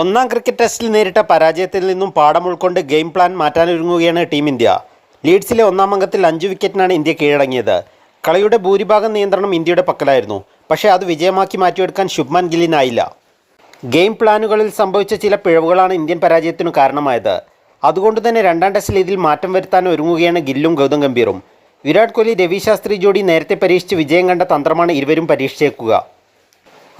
ഒന്നാം ക്രിക്കറ്റ് ടെസ്റ്റിൽ നേരിട്ട പരാജയത്തിൽ നിന്നും പാഠം ഉൾക്കൊണ്ട് ഗെയിം പ്ലാൻ മാറ്റാനൊരുങ്ങുകയാണ് ടീം ഇന്ത്യ. ലീഡ്സിലെ ഒന്നാം അംഗത്തിൽ അഞ്ച് വിക്കറ്റിനാണ് ഇന്ത്യ കീഴടങ്ങിയത്. കളിയുടെ ഭൂരിഭാഗം നിയന്ത്രണം ഇന്ത്യയുടെ പക്കലായിരുന്നു. പക്ഷേ അത് വിജയമാക്കി മാറ്റിയെടുക്കാൻ ശുഭ്മാൻ ഗില്ലിനായില്ല. ഗെയിം പ്ലാനുകളിൽ സംഭവിച്ച ചില പിഴവുകളാണ് ഇന്ത്യൻ പരാജയത്തിനു കാരണമായത്. അതുകൊണ്ട് തന്നെ രണ്ടാം ടെസ്റ്റിൽ ഇതിൽ മാറ്റം വരുത്താൻ ഒരുങ്ങുകയാണ് ഗില്ലും ഗൗതം ഗംഭീറും. വിരാട് കോഹ്ലി രവിശാസ്ത്രി ജോഡി നേരത്തെ പരീക്ഷിച്ച് വിജയം കണ്ട തന്ത്രമാണ് ഇരുവരും പരീക്ഷിച്ചേക്കുക.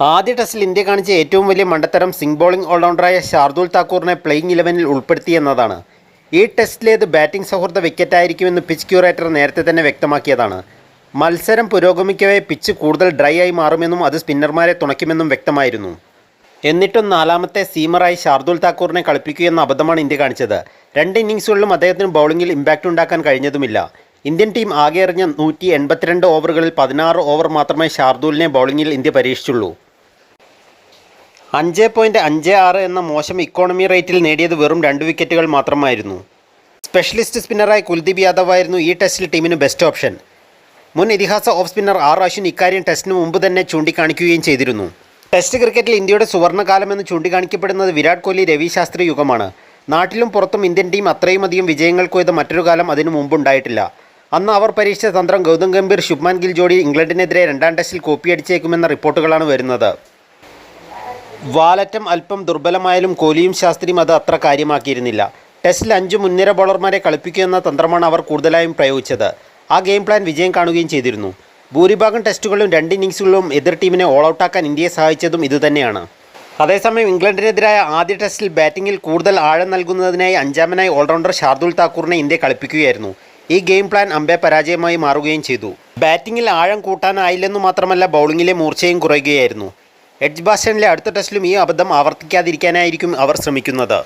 ആദ്യ ടെസ്റ്റിൽ ഇന്ത്യ കാണിച്ച ഏറ്റവും വലിയ മണ്ടത്തരം സിംഗ് ബോളിംഗ് ഓൾറൗണ്ടറായ ഷാർദുൽ താക്കൂറിനെ പ്ലേയിങ് ഇലവനിൽ ഉൾപ്പെടുത്തി എന്നതാണ്. ഈ ടെസ്റ്റിലേത് ബാറ്റിംഗ് സൗഹൃദ വിക്കറ്റായിരിക്കുമെന്ന് പിച്ച് ക്യൂറേറ്റർ നേരത്തെ തന്നെ വ്യക്തമാക്കിയതാണ്. മത്സരം പുരോഗമിക്കവേ പിച്ച് കൂടുതൽ ഡ്രൈ ആയി മാറുമെന്നും അത് സ്പിന്നർമാരെ തുണയ്ക്കുമെന്നും വ്യക്തമായിരുന്നു. എന്നിട്ടും നാലാമത്തെ സീമറായി ഷാർദുൽ താക്കൂറിനെ കളിപ്പിക്കുകയെന്ന അബദ്ധമാണ് ഇന്ത്യ കാണിച്ചത്. രണ്ട് ഇന്നിങ്സുകളിലും അദ്ദേഹത്തിന് ബൗളിംഗിൽ ഇമ്പാക്റ്റ് ഉണ്ടാക്കാൻ കഴിഞ്ഞതുമില്ല. ഇന്ത്യൻ ടീം ആകെ എറിഞ്ഞ നൂറ്റി എൺപത്തിരണ്ട് ഓവറുകളിൽ പതിനാറ് ഓവർ മാത്രമേ ഷാർദൂലിനെ ബൗളിംഗിൽ ഇന്ത്യ പരീക്ഷിച്ചുള്ളൂ. അഞ്ച് പോയിന്റ് അഞ്ച് ആറ് എന്ന മോശം ഇക്കോണമി റേറ്റിൽ നേടിയത് വെറും രണ്ട് വിക്കറ്റുകൾ മാത്രമായിരുന്നു. സ്പെഷ്യലിസ്റ്റ് സ്പിന്നറായ കുൽദീപ് യാദവ് ആയിരുന്നു ഈ ടെസ്റ്റിൽ ടീമിന് ബെസ്റ്റ് ഓപ്ഷൻ മുൻ ഇതിഹാസ ഓഫ് സ്പിന്നർ ആർ അശ്വിൻ ഇക്കാര്യം ടെസ്റ്റിന് മുമ്പ് തന്നെ ചൂണ്ടിക്കാണിക്കുകയും ചെയ്തിരുന്നു. ടെസ്റ്റ് ക്രിക്കറ്റിൽ ഇന്ത്യയുടെ സുവർണകാലമെന്ന് ചൂണ്ടിക്കാണിക്കപ്പെടുന്നത് വിരാട് കോഹ്ലി രവി ശാസ്ത്രി യുഗമാണ്. നാട്ടിലും പുറത്തും ഇന്ത്യൻ ടീം അത്രയും അധികം വിജയങ്ങൾ കൊയ്ത മറ്റൊരു കാലം അതിനു മുമ്പുണ്ടായിട്ടില്ല. അന്ന് അവർ പരീക്ഷിച്ച തന്ത്രം ഗൗതം ഗംഭീർ ശുഭ്മാൻ ഗിൽ ജോഡി ഇംഗ്ലണ്ടിനെതിരെ രണ്ടാം ടെസ്റ്റിൽ കോപ്പിയടിച്ചേക്കുമെന്ന റിപ്പോർട്ടുകളാണ് വരുന്നത്. വാലറ്റം അല്പം ദുർബലമായാലും കോലിയും ശാസ്ത്രിയും അത് അത്ര കാര്യമാക്കിയിരുന്നില്ല. ടെസ്റ്റിൽ അഞ്ച് മുൻനിര ബോളർമാരെ കളിപ്പിക്കുക എന്ന തന്ത്രമാണ് അവർ കൂടുതലായും പ്രയോഗിച്ചത്. ആ ഗെയിം പ്ലാൻ വിജയം കാണുകയും ചെയ്തിരുന്നു. ഭൂരിഭാഗം ടെസ്റ്റുകളിലും രണ്ട് ഇന്നിങ്സുകളിലും എതിർ ടീമിനെ ഓൾ ഔട്ടാക്കാൻ ഇന്ത്യയെ സഹായിച്ചതും ഇതുതന്നെയാണ് അതേസമയം ഇംഗ്ലണ്ടിനെതിരായ ആദ്യ ടെസ്റ്റിൽ ബാറ്റിംഗിൽ കൂടുതൽ ആഴം നൽകുന്നതിനായി അഞ്ചാമനായി ഓൾറൗണ്ടർ ഷാർദുൽ താക്കൂറിനെ ഇന്ത്യ കളിപ്പിക്കുകയായിരുന്നു. ഈ ഗെയിം പ്ലാൻ അമ്പെ പരാജയമായി മാറുകയും ചെയ്തു. ബാറ്റിംഗിൽ ആഴം കൂട്ടാനായില്ലെന്നു മാത്രമല്ല ബൗളിങ്ങിലെ മൂർച്ചയും കുറയുകയായിരുന്നു. എഡ്ജ് ബാസ്റ്റണിലെ അടുത്ത ടെസ്റ്റിലും ഈ അബദ്ധം ആവർത്തിക്കാതിരിക്കാനായിരിക്കും അവർ ശ്രമിക്കുന്നത്.